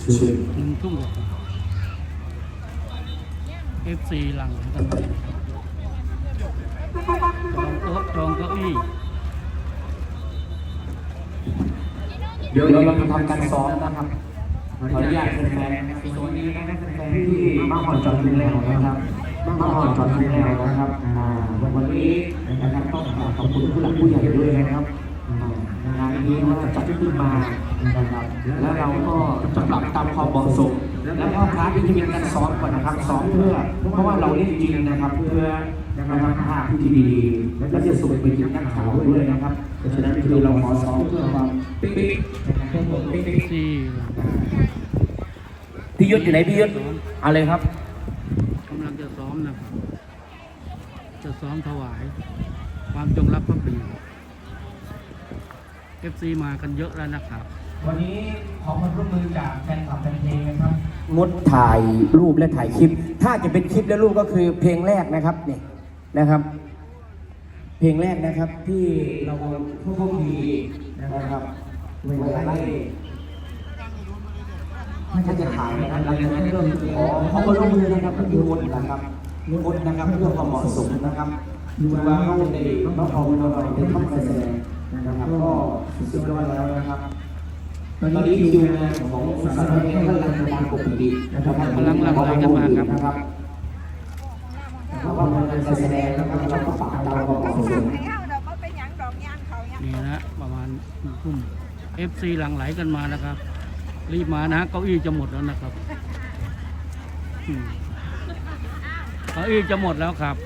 เชิญหนึ่งทุ่มเอฟซีหลังกันมาจองโต๊ะจองเก้าอี้เดี๋ยวเราจะทำการซ้อมนะครับขออนุญาตแฟนๆโซนนี้นะครับแฟนๆที่มาหอนจอดเป็นแล้วนะครับมาหอนจอดเป็นแล้วนะครับวันนี้นะครับต้องขอบคุณผู้หลักผู้ใหญ่ด้วยนะครับงานนี้เราจัดขึ้นมา นะครับแล้วเราก็จะปรับตามความเหมาะสม แล้วก็คลาสนี้จะมีการซ้อมก่อนนะครับซ้อมเพื่อ เพราะว่าเราเล่นจริงนะครับเพื่อนะครับภาพที่ดีๆและจะส่งไปถึงนักข่าวด้วยนะครับเพราะฉะนั้นคือเราขอซ้อมเพื่อความปิ๊กๆนะครับเพื่อความปิ๊กที่ๆพี่ยุทธอยู่ไหนพี่ยุทธเอาเลยครับกำลังจะซ้อมนะครับจะซ้อมถวาย ความจงรักภักดีเอฟซีมากันเยอะแล้วนะครับ วันนี้ขอความร่วมมือจากแฟนคลับแฟนเพลงนะครับงดถ่ายรูปและถ่ายคลิป ถ้าจะเป็นคลิปและรูปก็คือเพลงแรกนะครับนี่นะครับ เพลงแรกนะครับที่เราพวกพวกพีนะครับเวลาไล่ถ้าจะถ่ายนะครับเราเริ่มขอขอความร่วมมือนะครับก็คืองดนะครับงดนะครับเพื่อความเหมาะสมนะครับดูว่าเขาในน้องเอาเราเป็นข้อการแสดงนะครับก็สุดยอดแล้วนะครับ ตอนนี้คิวงานของสารวัตรกำลังทำงานปกตินะครับกำลังหลั่งไหลกันมาครับนะครับแล้วก็มาการแสดงนะครับแล้วก็ปากเราก็บอกสมให้เอาดอกก็เป็นหยังดอกยางเขาเนี่ยนี่นะประมาณหนึ่งทุ่มเอฟซีหลังไหลกันมานะครับ รีบมานะเก้าอี้จะหมดแล้วนะครับอืมเก้าอี้จะหมดแล้วครับ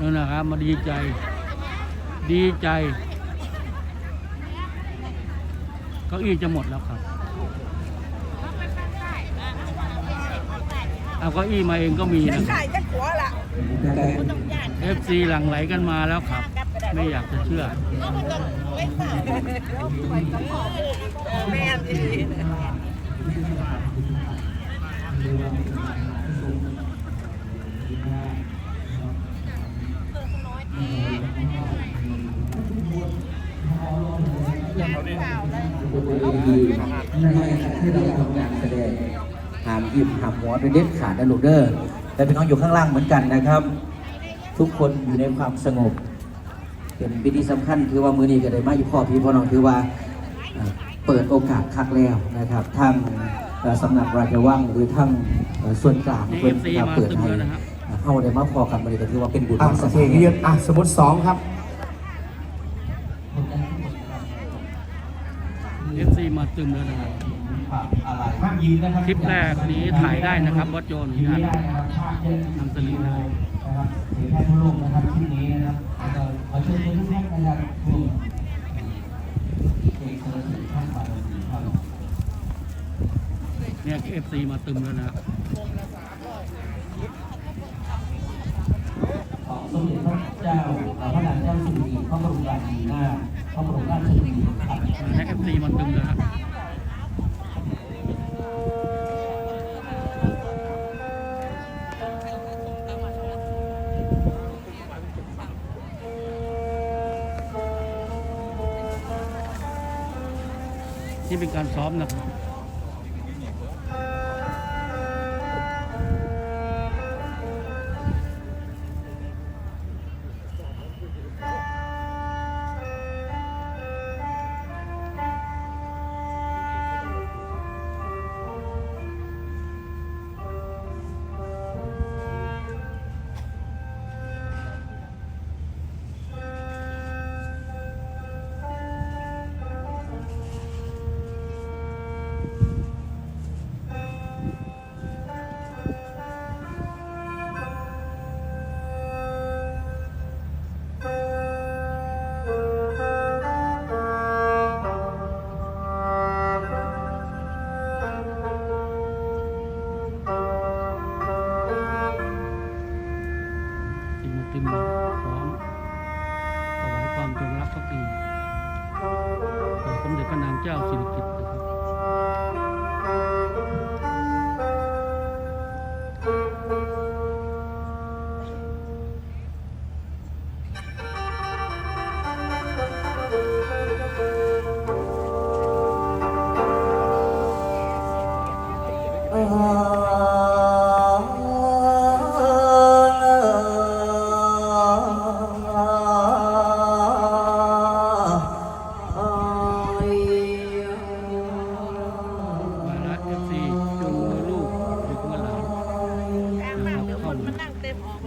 นั่นนะครับมาดีใจ ดีใจเก้าอี้จะหมดแล้วครับ เอาเก้าอี้มาเองก็มีนะใช่จะขัวละเอฟซีหลังไหลกันมาแล้วครับ ไม่อยากจะเชื่อ แม่ดี ในขณะที่เราทำการแสดงหามหยิบหามหัวโดยเด็ดขาดนะลูกเด้อแต่เป็นน้องอยู่ข้างล่างเหมือนกันนะครับ ทุกคนอยู่ในความสงบ เป็นพิธีสำคัญคือว่ามือนี้ก็ได้มาอยู่พ่อพี่พ่อน้องคือว่าเอ่อเปิดโอกาสคักแล้วนะครับทั้งเอ่อสำนักราชวังหรือทั้งเอ่อส่วนกลางนี่เพิ่น FC ครับเปิดให้มาเต็มแล้วนะครับเข้าได้มาพอกันมาเลยก็ถือว่าเป็นบุญอะวาสโอเคนายืนอะสมมติสองครับเอฟซีมาตึมแล้วนะครับ อะไรห้ามยิ้มนะครับคลิปแรกนี้ถ่ายได้นะครับวัดโจนยิ้มนะไม่ได้นะครับภาพเยอะนำเสนอได้นะครับเสียแค่ทั่วโลกนะครับคลิปนี้นะครับแล้วก็ขอเชิญชวนทุกท่านนะครับร่วมเพลงสรรเสริญท่านบารมีครับเนี่ยเอฟซีมาตึมแล้วนะครับของสมเด็จพระเจ้าเอ่อพระนางเจ้าสิริกิติ์พระบรมราชินีนาถพระบรมราชชนนีครับให้เอฟซีมาตึมแล้วนะครับ นี่เป็นการซ้อมนะครับ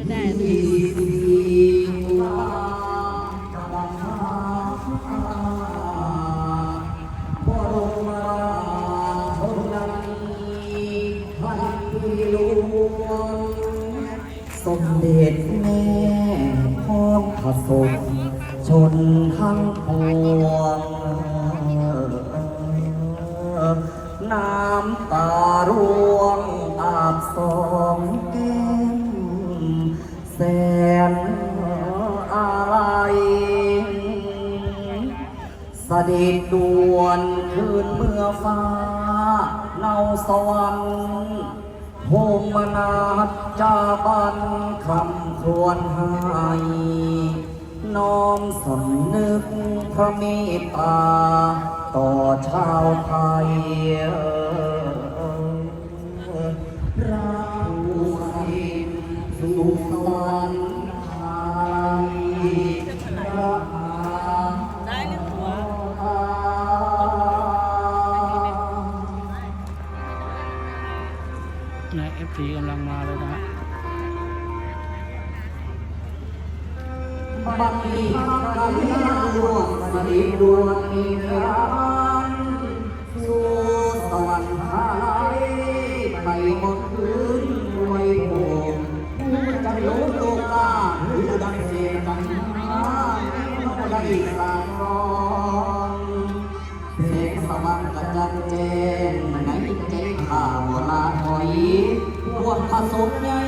ได้ดีสมเด็จแม่พ้องพระสงฆ์ชนทั้งปวงน้ำตาร่วงอาบสองแก้ แสนอะไรยเสด็จดวนคืนเมื่อฟ้าเนาสวรรค์โฮมนาจจาบันคำควรให้น้อมสำนึกพระเมตตา ต่อชาวไทย บัดนี้ข้ากันดวงสนิทดวงนิรันดร์สู่สวรรค์หายไปหมดคืนรวยผู้จะรู้โลกาหรือดังเสียงกันมาไม่ได้สางรองเสียงสว่างกระจัดแจ้งในใจข้าวลาถอยพวกผสมใหญ่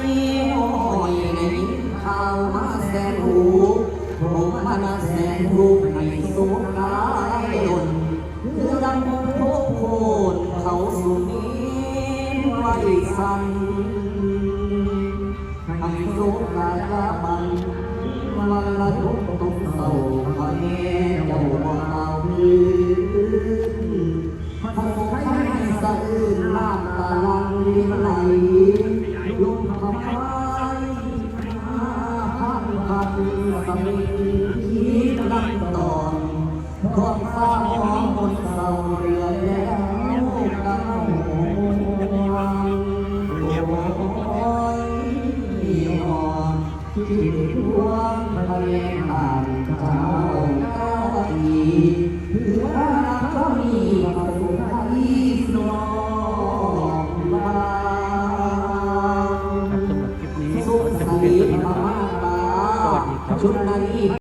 ละทุกตุกเศร้าพระเนเจ้าบ่เอาพื้นพระสงฆ์ให้สะอื้นน้ำตาลังรินไหลลมพะพายพันพันสมิงที่ดังตอนขอบฟ้าห